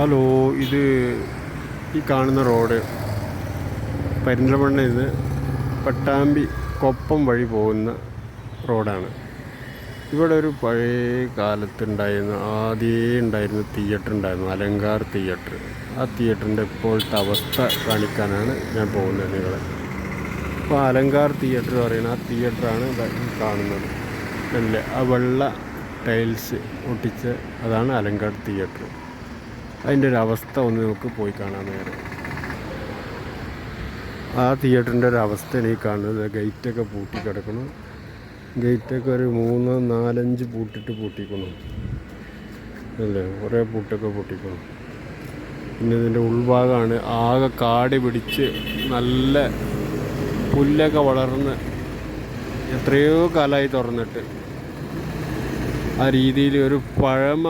Hello ഇത് ഈ കാണുന്ന റോഡ് പെരിന്തൽമണ്ണയിൽ നിന്ന് പട്ടാമ്പി കൊപ്പം വഴി പോകുന്ന റോഡാണ്. ഇവിടെ ഒരു പഴയ കാലത്തുണ്ടായിരുന്ന ആദ്യമേ ഉണ്ടായിരുന്ന തിയേറ്റർ ഉണ്ടായിരുന്നു അലങ്കാർ തിയേറ്റർ ആ തിയേറ്ററിന്റെ ഇപ്പോഴത്തെ അവസ്ഥ കാണിക്കാനാണ് ഞാൻ പോകുന്നത് നിങ്ങളെ. അപ്പോൾ അലങ്കാർ തിയേറ്റർ പറയുന്ന ആ തിയേറ്ററാണ് കാണുന്നത്. അല്ലേ ആ വെള്ള ടൈൽസ് ഒട്ടിച്ച് അതാണ് അലങ്കാർ തിയേറ്റർ അതിന്റെ ഒരു അവസ്ഥ ഒന്ന് നമുക്ക് പോയി കാണാൻ നേരം. ആ തിയേറ്ററിന്റെ ഒരു അവസ്ഥയാണ് ഈ കാണുന്നത് ഗേറ്റൊക്കെ പൂട്ടി കിടക്കണം ഗേറ്റൊക്കെ ഒരു മൂന്ന് നാലഞ്ച് പൂട്ടിട്ട് പൂട്ടിക്കണം അല്ലേ? കുറേ പൂട്ടൊക്കെ പൂട്ടിക്കണം പിന്നെ ഇതിന്റെ ഉൾഭാഗമാണ് ആകെ കാടി പിടിച്ച് നല്ല പുല്ലൊക്കെ വളർന്ന് എത്രയോ കാലമായി തുറന്നിട്ട് ആ രീതിയിൽ ഒരു പഴമ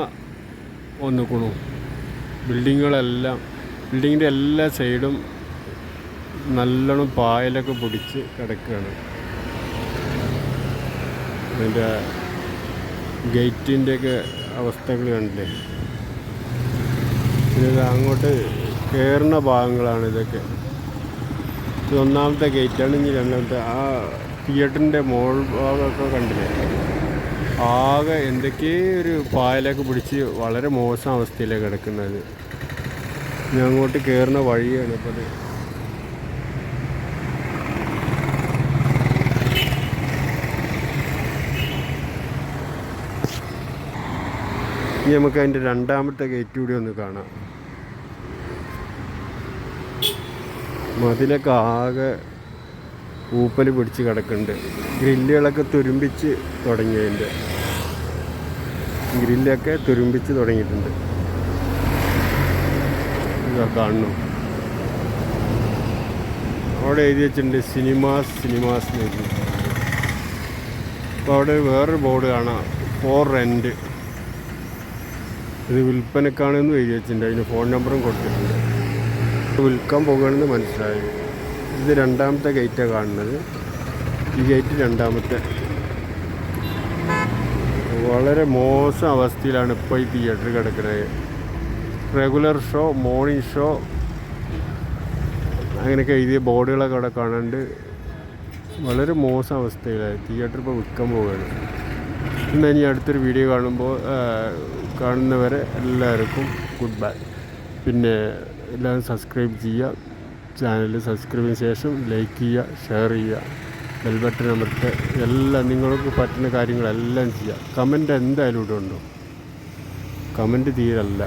വന്നിക്കണു ബിൽഡിങ്ങുകളെല്ലാം ബിൽഡിങ്ങിന്റെ എല്ലാ സൈഡും നല്ലോണം പായലൊക്കെ പിടിച്ച് കിടക്കുകയാണ്. അതിന്റെ ഗേറ്റിന്റെയൊക്കെ അവസ്ഥകൾ കണ്ടില്ലേ? പിന്നെ അങ്ങോട്ട് കയറുന്ന ഭാഗങ്ങളാണ് ഇതൊക്കെ. ഇത് ഒന്നാമത്തെ ഗേറ്റാണ് ഇനി രണ്ടാമത്തെ ആ തിയേറ്ററിന്റെ മോൾ ഭാഗമൊക്കെ കണ്ടില്ലേ? ആകെ എന്തൊക്കെയോ ഒരു പായലൊക്കെ പിടിച്ച് വളരെ മോശം അവസ്ഥയിലാണ് കിടക്കുന്നത്. ഞാൻ അങ്ങോട്ട് കയറുന്ന വഴിയാണ് ഇപ്പോൾ അത്. ഇനി നമുക്ക് അതിന്റെ രണ്ടാമത്തെ ഗേറ്റ് കൂടി ഒന്ന് കാണാം. മതിലൊക്കെ ആകെ ഊപ്പൽ പിടിച്ച് കിടക്കുന്നുണ്ട്. ഗ്രില്ലുകളൊക്കെ തുരുമ്പിച്ച് തുടങ്ങി അതിന്റെ ഗ്രില്ലൊക്കെ തുരുമ്പിച്ച് തുടങ്ങിയിട്ടുണ്ട്. ഇതാ കാണുന്നു. അവിടെ എഴുതി വെച്ചിട്ടുണ്ട് സിനിമാസ് സിനിമാസ് എന്ന് അപ്പോൾ അവിടെ വേറൊരു ബോർഡ് കാണാം. ഫോർ റെന്റ് ഇത് വിൽപ്പനക്കാണെന്ന് എഴുതി വെച്ചിട്ടുണ്ട്. അതിന് ഫോൺ നമ്പറും കൊടുത്തിട്ടുണ്ട്. വിൽക്കാൻ പോകുകയാണെന്ന് മനസ്സിലായി. ഇത് രണ്ടാമത്തെ ഗേറ്റാണ് കാണുന്നത്. ഈ ഗേറ്റ് രണ്ടാമത്തെ. വളരെ മോശം അവസ്ഥയിലാണ് ഇപ്പോൾ ഈ തിയേറ്റർ കിടക്കുന്നത് റെഗുലർ ഷോ മോർണിംഗ് ഷോ അങ്ങനെയൊക്കെ എഴുതിയ ബോർഡുകളൊക്കെ അവിടെ കാണാണ്ട് വളരെ മോശം അവസ്ഥയിലായി. തിയേറ്റർ ഇപ്പോൾ വിൽക്കാൻ പോവുകയാണ്. എന്നാൽ ഇനി അടുത്തൊരു വീഡിയോ കാണുമ്പോൾ കാണുന്നവരെ എല്ലാവർക്കും ഗുഡ് ബൈ പിന്നെ എല്ലാവരും സബ്സ്ക്രൈബ് ചെയ്യുക. ചാനൽ സബ്സ്ക്രൈബിന് ശേഷം ലൈക്ക് ചെയ്യുക ഷെയർ ചെയ്യുക ബെൽ ബട്ടൺ അമർത്തുക എല്ലാം നിങ്ങൾക്ക് പറ്റുന്ന കാര്യങ്ങളെല്ലാം ചെയ്യുക. കമന്റ് എന്തായാലും ഇവിടെ ഉണ്ടോ കമന്റ് തീരല്ല.